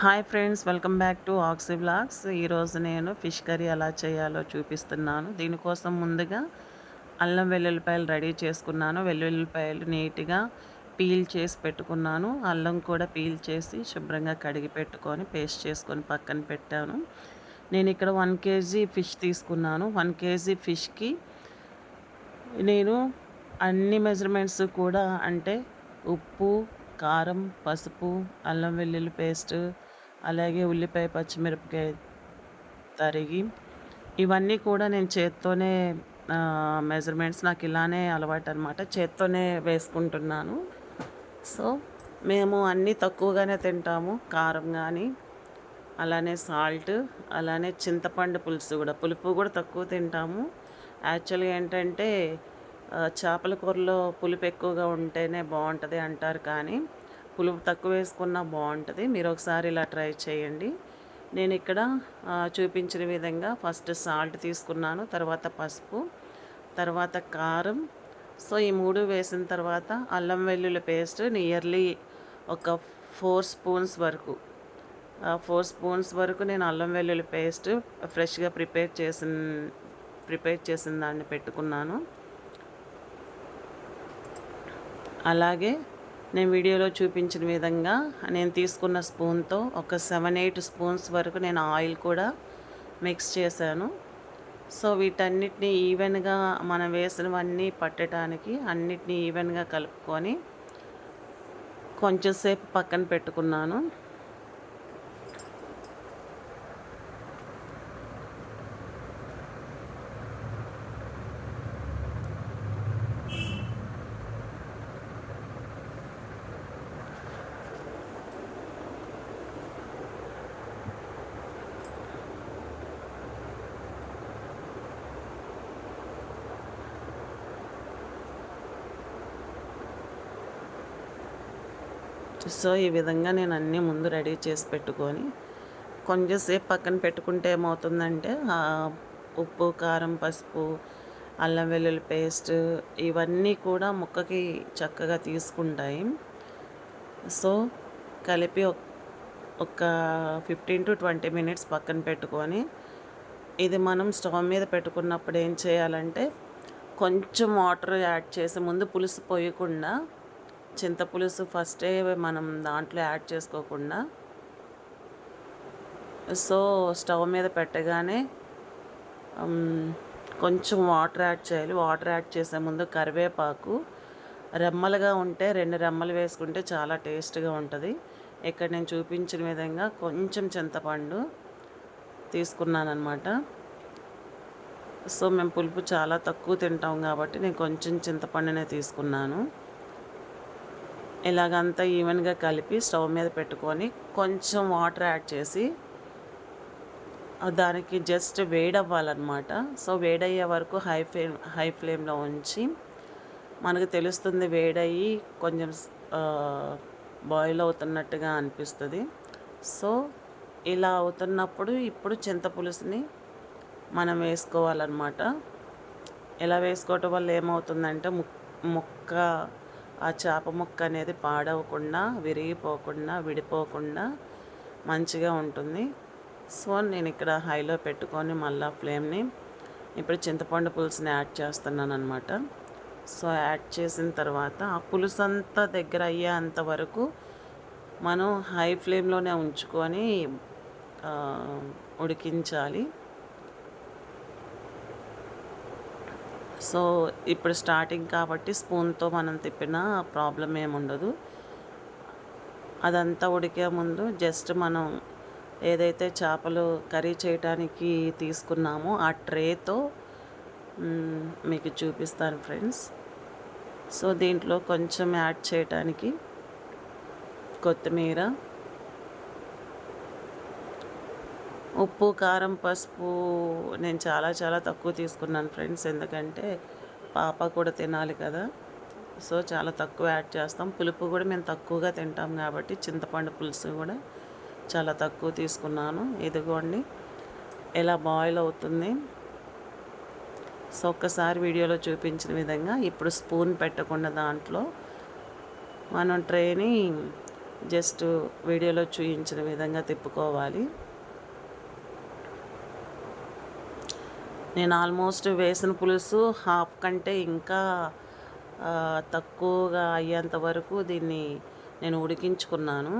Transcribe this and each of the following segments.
Hi friends welcome back to oxy blogs. ఈరోజు నేను fish curry ఎలా చేయాలో చూపిస్తున్నాను. దీనికోసం ముందుగా అల్లం వెల్లుల్లిపాయలు రెడీ చేసుకున్నాను. వెల్లుల్లిపాయలు నీట్గా పీల్ చేసి పెట్టుకున్నాను. అల్లం కూడా పీల్ చేసి శుభ్రంగా కడిగి పెట్టుకొని పేస్ట్ చేసుకొని పక్కన పెట్టాను. నేను ఇక్కడ వన్ కేజీ ఫిష్ తీసుకున్నాను. వన్ కేజీ ఫిష్కి నేను అన్ని మెజర్మెంట్స్ కూడా అంటే ఉప్పు కారం పసుపు అల్లం వెల్లుల్లి పేస్ట్ అలాగే ఉల్లిపాయ పచ్చిమిరపకాయ తరిగి ఇవన్నీ కూడా నేను చేత్తోనే మెజర్మెంట్స్ నాకు ఇలానే అలవాటు అనమాట చేత్తోనే వేసుకుంటున్నాను. సో మేము అన్నీ తక్కువగానే తింటాము. కారం కానీ అలానే సాల్ట్ అలానే చింతపండు పులుసు కూడా. పులుపు కూడా తక్కువ తింటాము. యాక్చువల్గా ఏంటంటే చేపల కూరలో పులుపు ఎక్కువగా ఉంటేనే బాగుంటుంది అంటారు కానీ పులుపు తక్కువ వేసుకున్నా బాగుంటుంది. మీరు ఒకసారి ఇలా ట్రై చేయండి. నేను ఇక్కడ చూపించిన విధంగా ఫస్ట్ సాల్ట్ తీసుకున్నాను తర్వాత పసుపు తర్వాత కారం. సో ఈ మూడు వేసిన తర్వాత అల్లం వెల్లుల్లి పేస్ట్ నియర్లీ ఒక ఫోర్ స్పూన్స్ వరకు. ఫోర్ స్పూన్స్ వరకు నేను అల్లం వెల్లుల్లి పేస్ట్ ఫ్రెష్గా ప్రిపేర్ చేసిన ప్రిపేర్ చేసిన దాన్ని పెట్టుకున్నాను. అలాగే నేను వీడియోలో చూపించిన విధంగా నేను తీసుకున్న స్పూన్తో ఒక సెవెన్ ఎయిట్ స్పూన్స్ వరకు నేను ఆయిల్ కూడా మిక్స్ చేశాను. సో వీటన్నిటిని ఈవెన్గా మనం వేసినవన్నీ పట్టడానికి అన్నిటినీ ఈవెన్గా కలుపుకొని కొంచెంసేపు పక్కన పెట్టుకున్నాను. సో ఈ విధంగా నేను అన్నీ ముందు రెడీ చేసి పెట్టుకొని కొంచెంసేపు పక్కన పెట్టుకుంటే ఏమవుతుందంటే ఉప్పు కారం పసుపు అల్లం వెల్లుల్లి పేస్ట్ ఇవన్నీ కూడా ముక్కకి చక్కగా తీసుకుంటాయి. సో కలిపి ఒక ఫిఫ్టీన్ టు ట్వంటీ మినిట్స్ పక్కన పెట్టుకొని ఇది మనం స్టవ్ మీద పెట్టుకున్నప్పుడు ఏం చేయాలంటే కొంచెం వాటర్ యాడ్ చేసి ముందు పులుసు పోయకుండా చింతపులుసు ఫస్టే మనం దాంట్లో యాడ్ చేసుకోకుండా సో స్టవ్ మీద పెట్టగానే కొంచెం వాటర్ యాడ్ చేయాలి. వాటర్ యాడ్ చేసే ముందు కరివేపాకు రెమ్మలుగా ఉంటే రెండు రెమ్మలు వేసుకుంటే చాలా టేస్ట్గా ఉంటుంది. ఇక్కడ నేను చూపించిన విధంగా కొంచెం చింతపండు తీసుకున్నాను అనమాట సో మేము పులుపు చాలా తక్కువ తింటాం కాబట్టి నేను కొంచెం చింతపండునే తీసుకున్నాను. ఇలాగంతా ఈవెన్గా కలిపి స్టవ్ మీద పెట్టుకొని కొంచెం వాటర్ యాడ్ చేసి దానికి జస్ట్ వేడవ్వాలన్నమాట. సో వేడయ్యే వరకు హై ఫ్లేమ్ హై ఫ్లేమ్లో ఉంచి మనకు తెలుస్తుంది వేడయ్యి కొంచెం బాయిల్ అవుతున్నట్టుగా అనిపిస్తుంది. సో ఇలా అవుతున్నప్పుడు ఇప్పుడు చింతపులుసుని మనం వేసుకోవాలన్నమాట. ఇలా వేసుకోవటం వల్ల ఏమవుతుందంటే ముక్క ఆ చేప ముక్క అనేది పాడవకుండా విరిగిపోకుండా విడిపోకుండా మంచిగా ఉంటుంది. సో నేను ఇక్కడ హైలో పెట్టుకొని మళ్ళీ ఫ్లేమ్ని ఇప్పుడు చింతపండు పులుసుని యాడ్ చేస్తున్నాను అనమాట సో యాడ్ చేసిన తర్వాత ఆ పులుసు అంతా దగ్గర అయ్యేంత వరకు మనం హై ఫ్లేమ్లోనే ఉంచుకొని ఉడికించాలి. సో ఇప్పుడు స్టార్టింగ్ కాబట్టి స్పూన్తో మనం తిప్పిన ప్రాబ్లం ఏముండదు అదంతా ఉడికే ముందు జస్ట్ మనం ఏదైతే చేపలు కర్రీ చేయడానికి తీసుకున్నామో ఆ ట్రేతో మీకు చూపిస్తాను ఫ్రెండ్స్. సో దీంట్లో కొంచెం యాడ్ చేయటానికి కొత్తిమీర ఉప్పు కారం పసుపు నేను చాలా చాలా తక్కువ తీసుకున్నాను ఫ్రెండ్స్. ఎందుకంటే పాప కూడా తినాలి కదా. సో చాలా తక్కువ యాడ్ చేస్తాం. పులుపు కూడా మేము తక్కువగా తింటాం కాబట్టి చింతపండు పులుసు కూడా చాలా తక్కువ తీసుకున్నాను. ఇదిగోండి ఎలా బాయిల్ అవుతుంది. సో ఒక్కసారి వీడియోలో చూపించిన విధంగా ఇప్పుడు స్పూన్ పెట్టకుండా దాంట్లో మనం ట్రేని జస్ట్ వీడియోలో చూపించిన విధంగా తిప్పుకోవాలి. నేను ఆల్మోస్ట్ వేసిన పులుసు హాఫ్ కంటే ఇంకా తక్కువగా అయ్యేంత వరకు దీన్ని నేను ఉడికించుకున్నాను.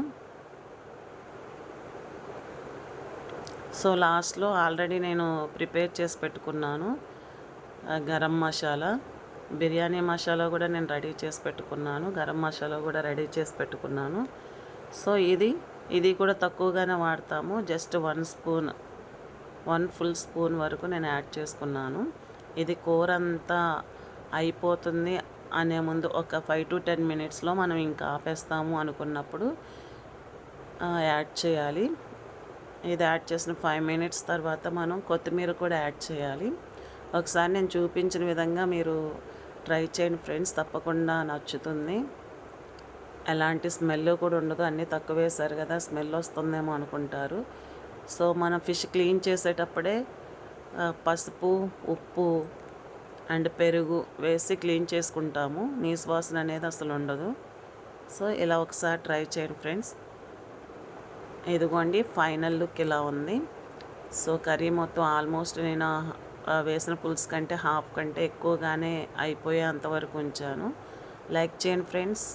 సో లాస్ట్లో ఆల్రెడీ నేను ప్రిపేర్ చేసి పెట్టుకున్నాను గరం మసాలా. బిర్యానీ మసాలా కూడా నేను రెడీ చేసి పెట్టుకున్నాను గరం మసాలా కూడా రెడీ చేసి పెట్టుకున్నాను. సో ఇది ఇది కూడా తక్కువగానే వాడతాము just one spoon. One full spoon వరకు నేను యాడ్ చేసుకున్నాను. ఇది కూర అంతా అయిపోతుంది అనే ముందు ఒక ఫైవ్ టు టెన్ మినిట్స్లో మనం ఇంకా ఆపేస్తాము అనుకున్నప్పుడు యాడ్ చేయాలి. ఇది యాడ్ చేసిన ఫైవ్ మినిట్స్ తర్వాత మనం కొత్తిమీర కూడా యాడ్ చేయాలి. ఒకసారి నేను చూపించిన విధంగా మీరు ట్రై చేయండి ఫ్రెండ్స్ తప్పకుండా నచ్చుతుంది. ఎలాంటి స్మెల్ కూడా ఉండదు అన్నీ తక్కువ వేశారు కదా స్మెల్ వస్తుందేమో అనుకుంటారు. సో మనం ఫిష్ క్లీన్ చేసేటప్పుడే పసుపు ఉప్పు అండ్ పెరుగు వేసి క్లీన్ చేసుకుంటాము. నీసు వాసన అనేది అసలు ఉండదు. సో ఇలా ఒకసారి ట్రై చేయండి ఫ్రెండ్స్. ఇదిగోండి ఫైనల్ లుక్ ఇలా ఉంది. సో కర్రీ మొత్తం ఆల్మోస్ట్ నేను వేసిన పులుసు కంటే హాఫ్ కంటే ఎక్కువగానే అయిపోయే అంతవరకు ఉంచాను. లైక్ చేయండి ఫ్రెండ్స్.